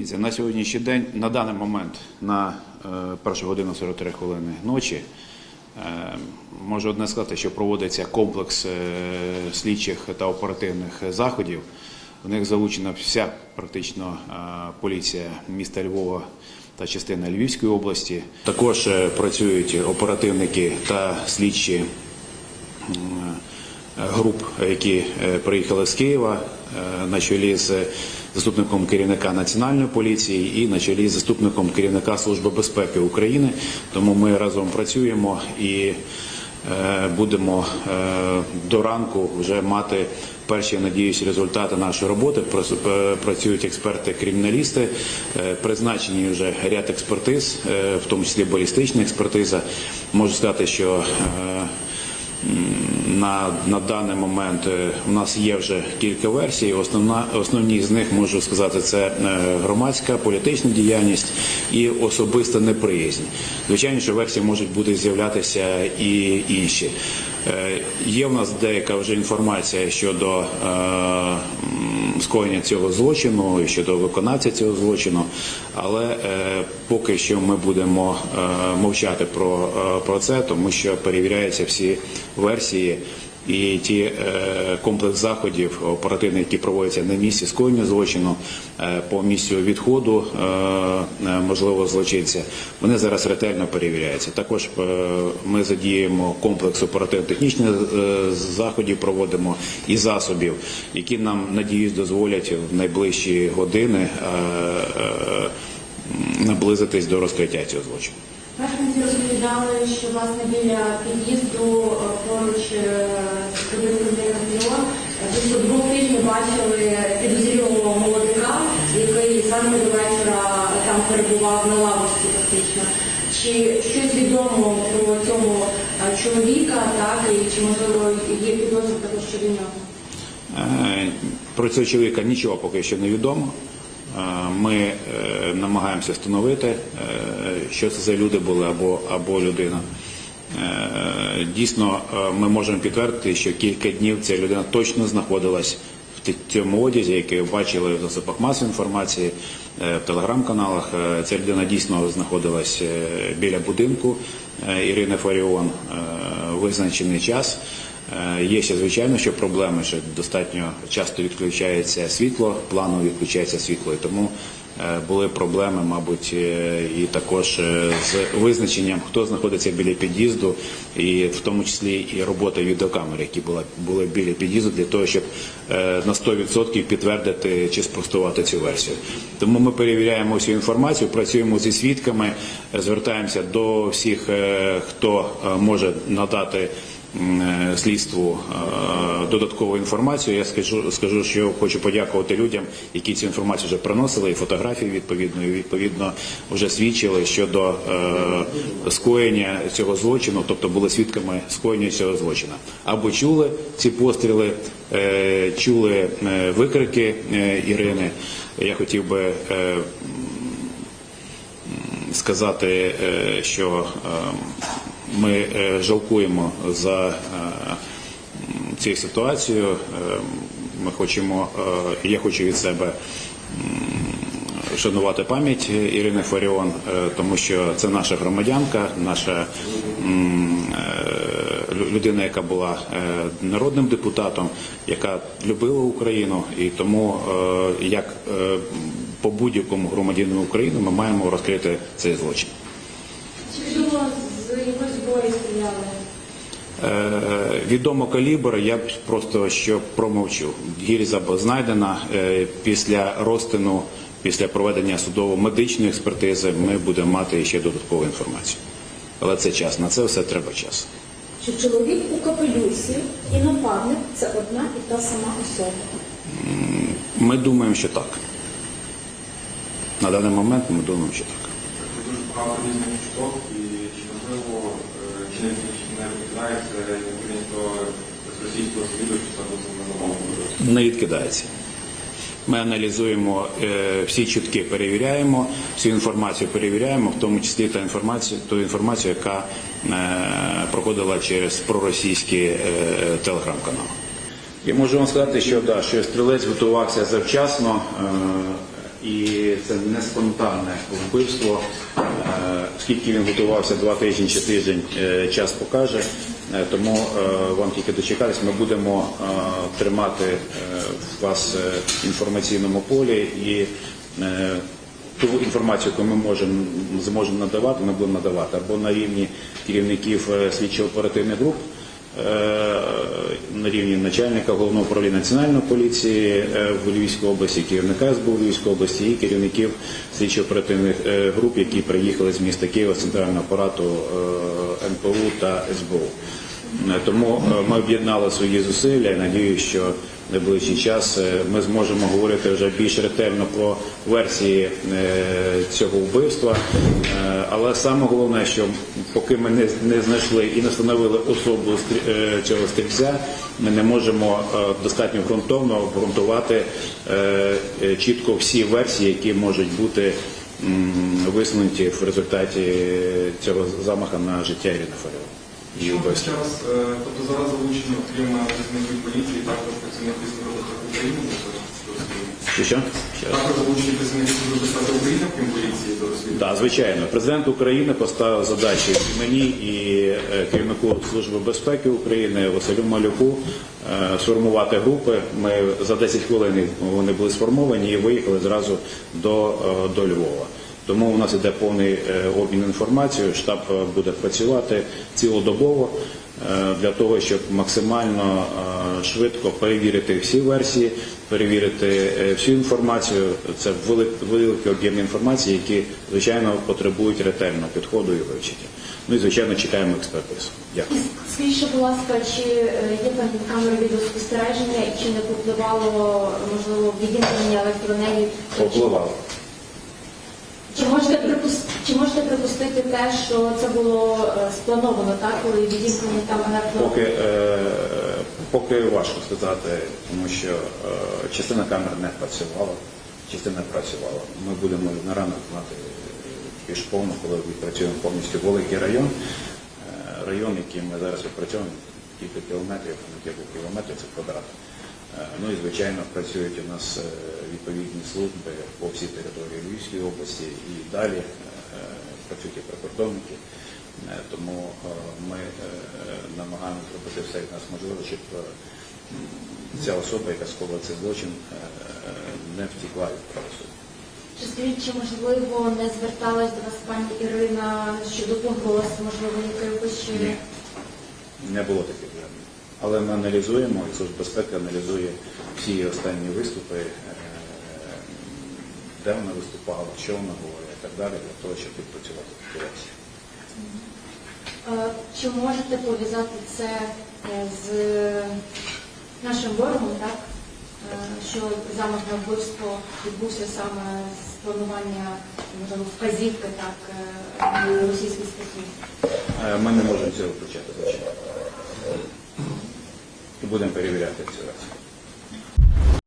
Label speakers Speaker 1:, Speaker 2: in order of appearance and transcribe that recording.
Speaker 1: На сьогоднішній день, на даний момент, на е, першу годину 43 хвилини ночі, е, можу одне сказати, що проводиться комплекс е, слідчих та оперативних заходів. В них залучена вся практично поліція міста Львова та частина Львівської області. Також працюють оперативники та слідчі груп, які приїхали з Києва на чолі з заступником керівника національної поліції і на чолі заступником керівника Служби безпеки України. Тому ми разом працюємо і е, будемо е, до ранку вже мати перші, я надіюсь, результати нашої роботи. Е, Працюють експерти-криміналісти, призначені вже ряд експертиз, в тому числі балістична експертиза. Можу сказати, що на, на даний момент е, у нас є вже кілька версій. Основна, основні з них можу сказати, це е, громадська політична діяльність і особиста неприязнь. Звичайно, що версії можуть бути з'являтися і інші. Е, Є в нас деяка вже інформація щодо е, скоєння цього злочину і щодо виконавця цього злочину, але е, поки що ми будемо мовчати про це, тому що перевіряються всі версії. І ті е, комплекс заходів оперативних, які проводяться на місці скоєння злочину е, по місцю відходу е, можливо злочинця, вони зараз ретельно перевіряються. Також ми задіємо комплекс оперативно-технічних заходів, проводимо і засобів, які нам надіюсь дозволять в найближчі години наблизитись до розкриття цього злочину.
Speaker 2: Мешканці що власне біля під'їзду е, поруч з будинком район близько двох тижнів бачили підозрілого молодика, який зранку до вечора там перебував на лавочці фактично. Чи щось відомо про цього е, чоловіка, так і чи можливо є підозра також щодо нього?
Speaker 1: Е, Про цього чоловіка нічого поки що не відомо. Е, Ми е, намагаємося встановити, е, що це за люди були або, або людина. Дійсно, ми можемо підтвердити, що кілька днів ця людина точно знаходилась в цьому одязі, який ви бачили в засобах масової інформації, в телеграм-каналах. Ця людина дійсно знаходилась біля будинку Ірини Фаріон визначений час. Е, Є ще звичайно, що проблеми, що достатньо часто відключається світло, планово відключається світло, і тому е, були проблеми, мабуть, е, і також з визначенням, хто знаходиться біля під'їзду, і в тому числі і робота відеокамер, які були біля під'їзду, для того, щоб на 100% підтвердити чи спростувати цю версію. Тому ми перевіряємо всю інформацію, працюємо зі свідками, звертаємося до всіх, хто може надати слідству е, додаткову інформацію. Я скажу, скажу, що хочу подякувати людям, які цю інформацію вже приносили, і фотографії відповідно, і відповідно вже свідчили щодо е, скоєння цього злочину, тобто були свідками скоєння цього злочину. Або чули ці постріли, е, чули е, викрики е, Ірини. Я хотів би. е, сказати, е, що е, ми е, жалкуємо за е, м, цією ситуацією. Е, Ми хочемо, я хочу від себе шанувати пам'ять Ірини Фаріон, тому що це наша громадянка, наша людина, яка була народним депутатом, яка любила Україну, і тому як по будь-якому громадянину України ми маємо розкрити цей злочин.
Speaker 2: Чи відомо з якої зброї стріляли?
Speaker 1: Е, Відомо калібр, я б просто що промовчу. Гільза була знайдена е, після розтину, після проведення судово-медичної експертизи. Ми будемо мати ще додаткову інформацію. Але це час. На це все треба час.
Speaker 3: Чи чоловік у капелюсі і нападник це одна і та сама особа?
Speaker 1: Ми думаємо, що так. На даний момент ми думаємо, що так.
Speaker 4: Дуже багато різних чуток і чи можливо чи не, відкидається керівництво з російського слідувача
Speaker 1: Не відкидається. Ми аналізуємо е, всі чутки, перевіряємо, всю інформацію перевіряємо, в тому числі та інформацію, ту інформацію, яка е, проходила через проросійські е, телеграм-канали. Я можу вам сказати, що да, що стрілець готувався завчасно, і це не спонтанне вбивство. Е, Скільки він готувався два тижні чи тиждень, е, час покаже. Е, Тому вам тільки дочекались. Ми будемо тримати вас в інформаційному полі і ту інформацію, яку ми можемо зможемо надавати, ми будемо надавати або на рівні керівників слідчо-оперативних груп. Е, На рівні начальника головного управління національної поліції е, в Львівській області, керівника СБУ в Львівській області і керівників слідчо-оперативних е, груп, які приїхали з міста Києва, центрального апарату НПУ та СБУ. Тому ми об'єднали свої зусилля і надію, що найближчий час е, ми зможемо говорити вже більш ретельно про версії е, цього вбивства. Е, Але саме головне, що поки ми не, знайшли і не встановили особу цього стрільця, ми не можемо достатньо ґрунтовно обґрунтувати чітко всі версії, які можуть бути висунуті в результаті цього замаха на життя Ірини Фаріон.
Speaker 4: Що
Speaker 1: вбивства.
Speaker 4: час, е, тобто зараз залучено, крім е, працівників поліції, також працівники Служби безпеки України?
Speaker 1: Що що?
Speaker 4: Також залучені працівники Служби безпеки України, крім поліції, до розслідування?
Speaker 1: Так, звичайно, президент України поставив задачі і мені і е, керівнику Служби безпеки України Василю Малюку е, сформувати групи. Ми за 10 хвилин вони були сформовані і виїхали зразу до, е, до Львова. Тому у нас іде повний е, обмін інформацією. Штаб е, буде працювати цілодобово е, для того, щоб максимально швидко перевірити всі версії, перевірити всю інформацію. Це велик- великий об'єм інформації, які звичайно потребують ретельного підходу і вивчення. Ну і звичайно чекаємо експертизу. Дякую.
Speaker 3: Скажіть, будь ласка, чи є там камери відеоспостереження і чи не попливало, можливо, відімкнення електроенергії?
Speaker 1: Попливало.
Speaker 3: Чи можете, припус- чи можете припустити те, що це було е, сплановано, так, коли відімкнення там електро...
Speaker 1: Поки, е, поки важко сказати, тому що е, частина камер не працювала, частина працювала. Ми будемо на ранок знати більш повно, коли відпрацюємо повністю великий район. Район, який ми зараз відпрацьовуємо, кілька кілометрів, не кілька кілометрів це квадрат. Е, Ну і звичайно працюють у нас е, відповідні служби по всій території Львівської області і далі е, працюють і прикордонники. Тому ми намагаємося зробити все як нас можливо, щоб ця особа, яка скоїла цей злочин, не втекла від правосуддя.
Speaker 3: Чи скажіть, чи можливо не зверталась до вас пані Ірина щодо погроз, можливо, якихось.
Speaker 1: Ні. Не було таких. Але ми аналізуємо, і Служба безпеки аналізує всі її останні виступи, е, де вона виступала, що вона говорила і так далі, для того, щоб відпрацювати версії.
Speaker 3: Е, Чи можете пов'язати це е, з нашим ворогом, так? Що замах на вбивство відбувся саме з планування, можливо, вказівки так, спецслужб?
Speaker 1: Е, Ми не можемо цього. І будемо перевіряти цю версію.